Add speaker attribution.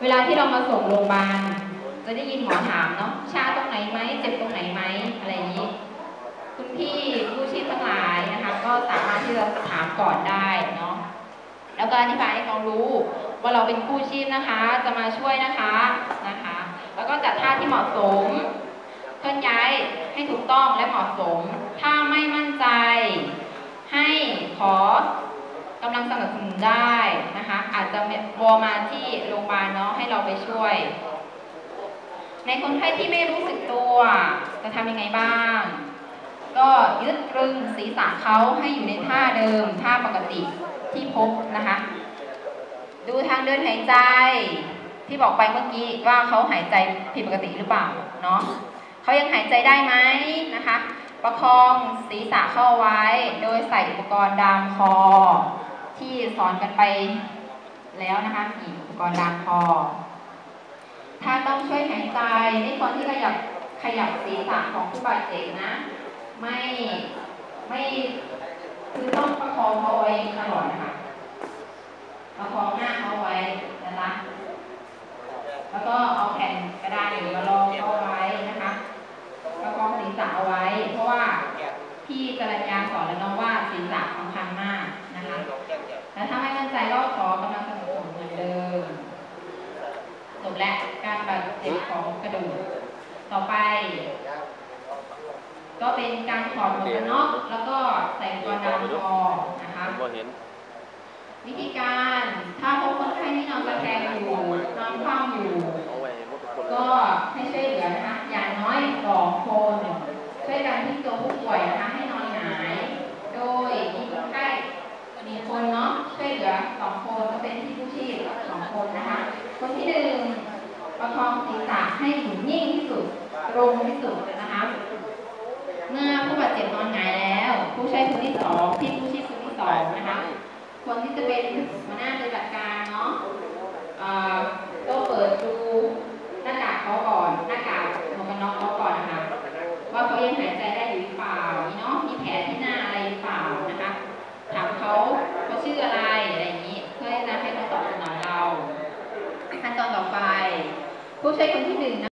Speaker 1: เวลาที่เรามาส่งโรงพยาบาลจะได้ยินหมอถามเนาะชาตรงไหนไหมเจ็บตรงไหนไหมอะไรอย่างนี้ คุณพี่ผู้ชีพทั้งหลายนะคะก็สามารถที่จะถามก่อนได้เนาะแล้วก็อธิบายให้เขารู้ว่าเราเป็นกู้ชีพนะคะ จะมาช่วยนะคะนะคะ แล้วก็จัดท่าที่เหมาะสมเคลื่อนย้ายให้ถูกต้องและเหมาะสม ถ้าไม่มั่นใจ ให้ขอ กำลังสนับสนุนได้นะคะ อาจจะวอมาที่โรงพยาบาลเนาะให้เราไปช่วย ในคนไข้ที่ไม่รู้สึกตัวจะทำยังไงบ้าง ก็ยึดตรึงศีรษะเขาให้อยู่ในท่าเดิม ท่าปกติที่พบนะคะ ดูทางเดินหายใจที่บอกไปเมื่อกี้ว่าเขาหายใจผิดปกติหรือเปล่าเนาะเขายังหายใจได้ไหมนะคะ ประคองศีรษะเข้าไว้ โดยใส่อุปกรณ์ดามคอ ที่สอนกันไปแล้วนะคะนี่อุปกรณ์ดามคอ ถ้าต้องช่วยหายใจในคนที่ขยับขยับศีรษะของผู้บาดเจ็บนะ ไม่ไม่คือต้องประคองเขาไว้ตลอดนะคะประคองหน้าเขาไว้นะคะแล้วก็เอาแผ่นกระดาษหรือมารองเอาไว้นะคะประคองศีรษะเอาไว้ เพราะว่าพี่กรัญญาสอนแล้วเนาะว่าศีรษะสำคัญมากนะคะ แล้วถ้าไม่มั่นใจก็ขอกำลังสนับสนุนเหมือนเดิมจบ และการบาดเจ็บของกระดูก ต่อไป ก็เป็นการถอดหมวกกันน็อกแล้วก็ใส่อุปกรณ์ดามคอนะคะ
Speaker 2: บ่เห็น
Speaker 1: วิธีการถ้าพบคนไข้ที่นอนตะแคงอยู่นอนคว่ำอยู่
Speaker 2: ก็
Speaker 1: ให้ช่วยเหลือนะคะอย่างน้อยสองคนช่วยกันพลิกตัวผู้ป่วยนะคะให้นอนหงาย โดยมีคนไข้มีคนเนาะช่วยเหลือสองคนก็เป็นที่ผู้ชีพสองคนนะคะ คนที่หนึ่งประคองศีรษะ ให้อยู่นิ่งที่สุดตรงที่สุดนะคะ เมื่อผู้บาดเจ็บนอนหงายแล้ว ผู้ใช้คนที่สองที่ผู้ชีพคนที่สองนะคะ คนที่จะเป็นหัวหน้าปฏิบัติการ ผู้ช้คนที่หนึ่งนะ